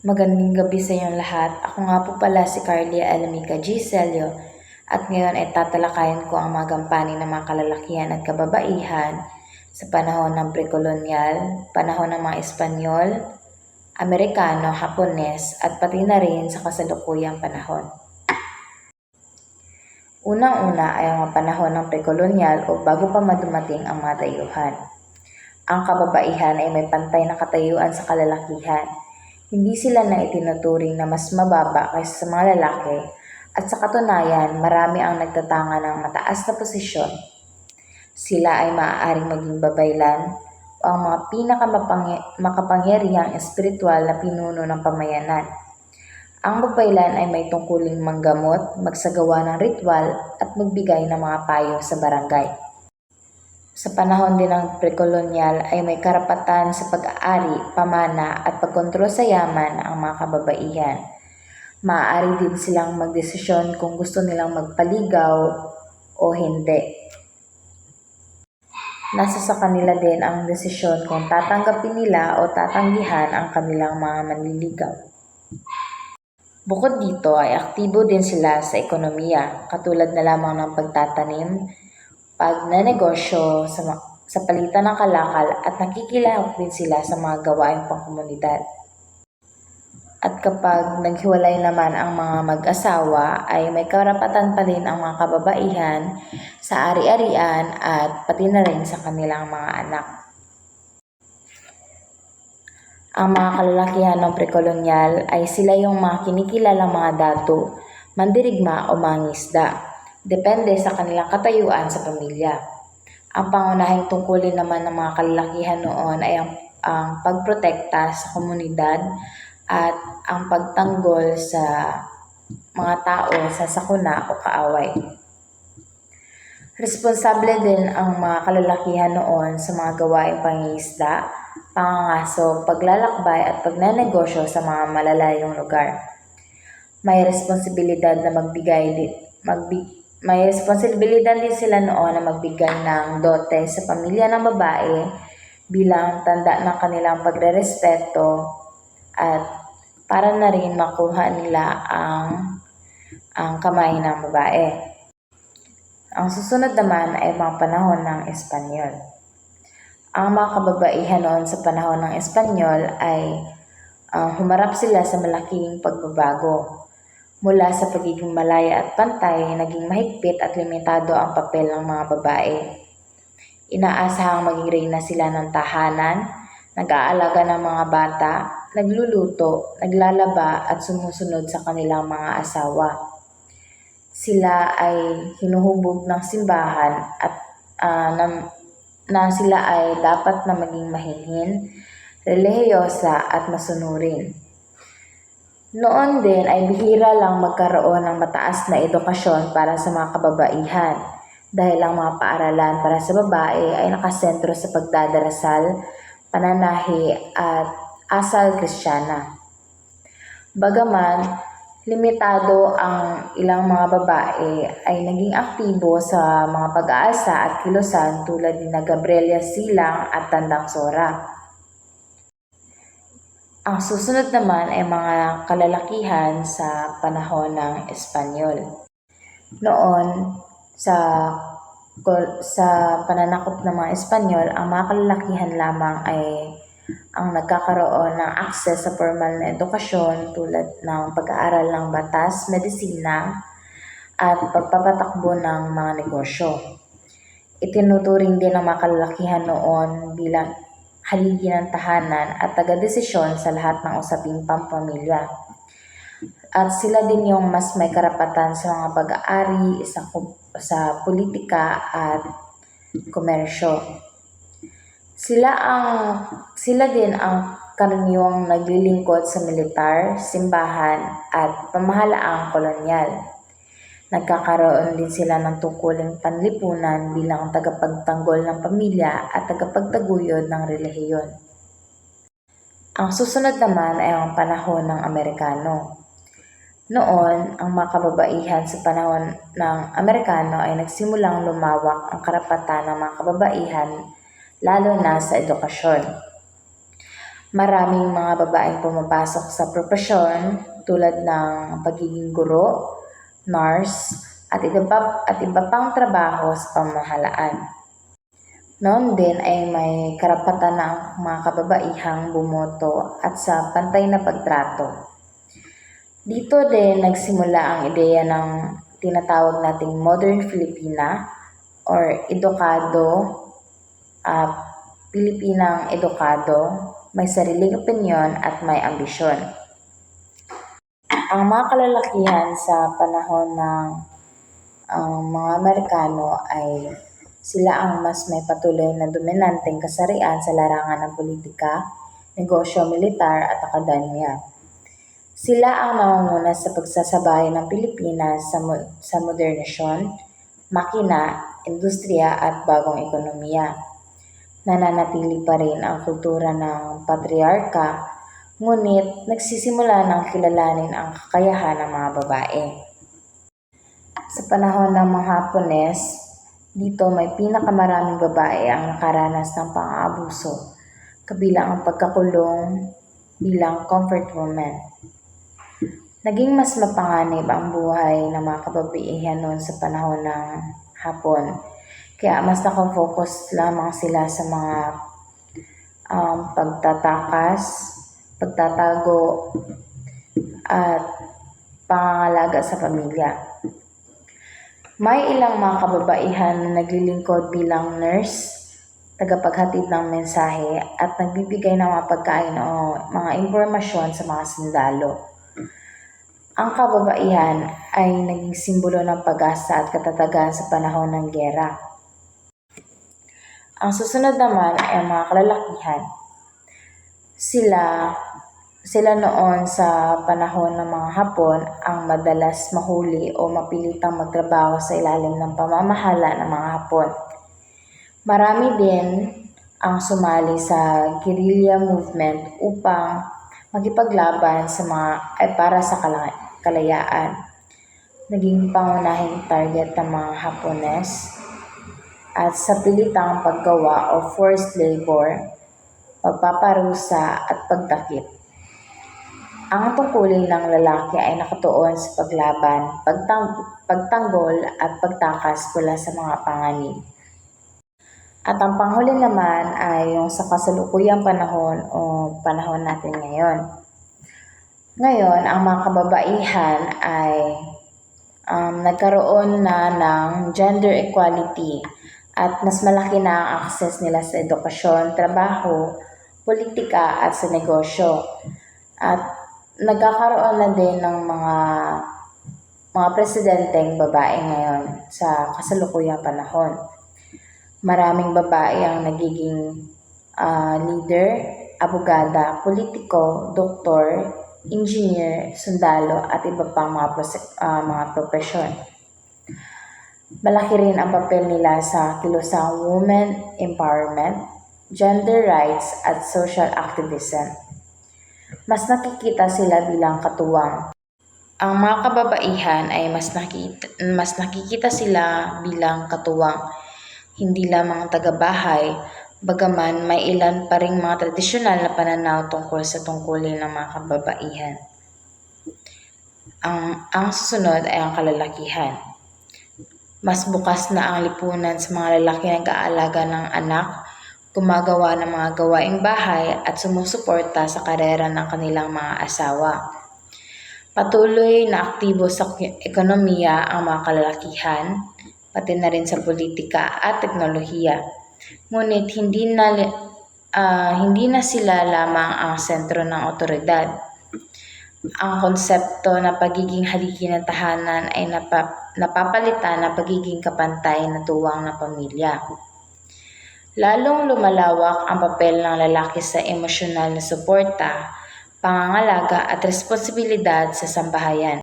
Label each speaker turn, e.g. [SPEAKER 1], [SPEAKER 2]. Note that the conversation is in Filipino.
[SPEAKER 1] Magandang gabi sa inyong lahat. Ako nga po pala si Carlia Alamica G. Celio at ngayon ay tatalakayin ko ang mga gampanin ng mga kalalakihan at kababaihan sa panahon ng prekolonyal, panahon ng mga Espanyol, Amerikano, Hapones at pati na rin sa kasalukuyang panahon. Unang-una ay ang mga panahon ng prekolonyal o bago pa madumating ang mga dayuhan. Ang kababaihan ay may pantay na katayuan sa kalalakihan. Hindi sila na itinuturing na mas mababa kaysa sa mga lalaki at sa katunayan marami ang nagtatanga ng mataas na posisyon. Sila ay maaaring maging babaylan o ang mga pinakamakapangyarihang espiritual na pinuno ng pamayanan. Ang babaylan ay may tungkuling manggamot, magsagawa ng ritual at magbigay ng mga payo sa barangay. Sa panahon din ng prekolonyal ay may karapatan sa pag-aari, pamana at pagkontrol sa yaman ang mga kababaihan. Maaari din silang magdesisyon kung gusto nilang magpaligaw o hindi. Nasa sa kanila din ang desisyon kung tatanggapin nila o tatanggihan ang kanilang mga manliligaw. Bukod dito ay aktibo din sila sa ekonomiya, katulad na lamang ng pagtatanim, pagnanegosyo sa, sa palitan ng kalakal at nakikilahok din sila sa mga gawaing pangkomunidad. At kapag naghiwalay naman ang mga mag-asawa ay may karapatan pa rin ang mga kababaihan sa ari-arian at pati na rin sa kanilang mga anak. Ang mga kalalakihan ng prekolonyal ay sila yung mga kinikilalang mga dato, mandirigma o mangisda. Depende sa kanilang katayuan sa pamilya. Ang pangunahing tungkulin naman ng mga kalalakihan noon ay ang, ang pagprotekta sa komunidad at ang pagtanggol sa mga tao sa sakuna o kaaway. Responsable din ang mga kalalakihan noon sa mga gawaing pangingisda, pangangaso, paglalakbay at pagnanegosyo sa mga malalayong lugar. May responsibilidad na magbigay di- magbi, may responsibilidad din sila noon na magbigay ng dote sa pamilya ng babae bilang tanda ng kanilang pagrerespeto at para na rin makuha nila ang ang kamay ng babae. Ang susunod naman ay mga panahon ng Espanyol. Ang mga kababaihan noon sa panahon ng Espanyol ay ah, humarap sila sa malaking pagbabago. Mula sa pagiging malaya at pantay, naging mahigpit at limitado ang papel ng mga babae. Inaasahang maging reyna sila ng tahanan, nag-aalaga ng mga bata, nagluluto, naglalaba at sumusunod sa kanilang mga asawa sila ay hinuhubog ng simbahan at ah, na, na sila ay dapat na maging mahinhin, relihiyosa at masunurin. Noon din ay bihira lang magkaroon ng mataas na edukasyon para sa mga kababaihan dahil ang mga paaralan para sa babae ay nakasentro sa pagdadarasal, pananahi at asal kristyana. Bagaman limitado ang ilang mga babae ay naging aktibo sa mga pag-aasa at kilusan tulad ni na Gabriela Silang at Tandang Sora. Ang susunod naman ay mga kalalakihan sa panahon ng Espanyol. Noon, sa sa pananakop ng mga Espanyol, ang mga kalalakihan lamang ay ang nagkakaroon ng access sa formal na edukasyon tulad ng pag-aaral ng batas, medisina, at pagpapatakbo ng mga negosyo. Itinuturing din ng mga kalalakihan noon bilang haligi ng tahanan at taga-desisyon sa lahat ng usaping pampamilya. At sila din yung mas may karapatan sa mga pag-aari, sa, sa politika at komersyo. Sila ang sila din ang karaniwang naglilingkod sa militar, simbahan at pamahalaang kolonyal. Nagkakaroon din sila ng tungkuling panlipunan bilang tagapagtanggol ng pamilya at tagapagtaguyod ng relihiyon. Ang susunod naman ay ang panahon ng Amerikano. Noon, ang mga kababaihan sa panahon ng Amerikano ay nagsimulang lumawak ang karapatan ng mga kababaihan lalo na sa edukasyon. Maraming mga babaeng pumapasok sa propesyon tulad ng pagiging guro, nurse, at iba, pa, at iba pang trabaho sa pamahalaan. Noon din ay may karapatan na ang mga kababaihang bumoto at sa pantay na pagtrato. Dito din nagsimula ang ideya ng tinatawag nating modern Filipina or edukado, ah, Pilipinang edukado, may sariling opinyon at may ambisyon. Ang mga kalalakihan sa panahon ng ang mga Amerikano ay sila ang mas may patuloy na dominanteng kasarian sa larangan ng politika, negosyo, militar at akademya. Sila ang nangunguna sa pagsasabay ng Pilipinas sa, mo- sa modernisyon, makina, industriya at bagong ekonomiya. Nananatili pa rin ang kultura ng patriarka, ngunit nagsisimula ng kilalanin ang kakayahan ng mga babae. Sa panahon ng mga Hapones, dito may pinakamaraming babae ang nakaranas ng pang-aabuso, kabilang ang pagkakulong bilang comfort woman. Naging mas mapanganib ang buhay ng mga kababaihan noon sa panahon ng Hapon. Kaya mas nakafocus lamang sila sa mga um, pagtatakas, pagtatago, at pangangalaga sa pamilya. May ilang mga kababaihan na naglilingkod bilang nurse, tagapaghatid ng mensahe at nagbibigay ng mga pagkain o mga impormasyon sa mga sundalo. Ang kababaihan ay naging simbolo ng pag-asa at katatagan sa panahon ng gera. Ang susunod naman ay ang mga kalalakihan. Sila sila noon sa panahon ng mga Hapon ang madalas mahuli o mapilitang magtrabaho sa ilalim ng pamamahala ng mga Hapon. Marami din ang sumali sa guerrilla movement upang makipaglaban sa mga ay para sa kala- kalayaan. Naging pangunahing target ng mga Hapones at sa pilitang paggawa o forced labor, pagpaparusa at pagtakip. Ang tungkulin ng lalaki ay nakatuon sa paglaban, pagtang- pagtanggol at pagtakas mula sa mga panganib. At ang panghuli naman ay yung sa kasalukuyang panahon o panahon natin ngayon. Ngayon, ang mga kababaihan ay um, nagkaroon na ng gender equality at mas malaki na ang access nila sa edukasyon, trabaho, politika at sa negosyo. At nagkakaroon na din ng mga mga presidenteng babae ngayon sa kasalukuyang panahon. Maraming babae ang nagiging ah, leader, abogada, politiko, doktor, engineer, sundalo at iba pang mga, prose- ah, mga profesyon. Malaki rin ang papel nila sa kilusang women empowerment, gender rights at social activism mas nakikita sila bilang katuwang. Ang mga kababaihan ay mas nakita, mas nakikita sila bilang katuwang, hindi lamang tagabahay, bagaman may ilan pa ring mga tradisyonal na pananaw tungkol sa tungkulin ng mga kababaihan. Ang, ang susunod ay ang kalalakihan. Mas bukas na ang lipunan sa mga lalaki na nag-aalaga ng anak gumagawa ng mga gawaing bahay at sumusuporta sa karera ng kanilang mga asawa. Patuloy na aktibo sa ekonomiya ang mga kalalakihan, pati na rin sa politika at teknolohiya. Ngunit hindi na, ah, hindi na sila lamang ang sentro ng otoridad. Ang konsepto na pagiging haligi ng tahanan ay napa, napapalitan ng pagiging kapantay na tuwang ng pamilya. Lalong lumalawak ang papel ng lalaki sa emosyonal na suporta, pangangalaga at responsibilidad sa sambahayan.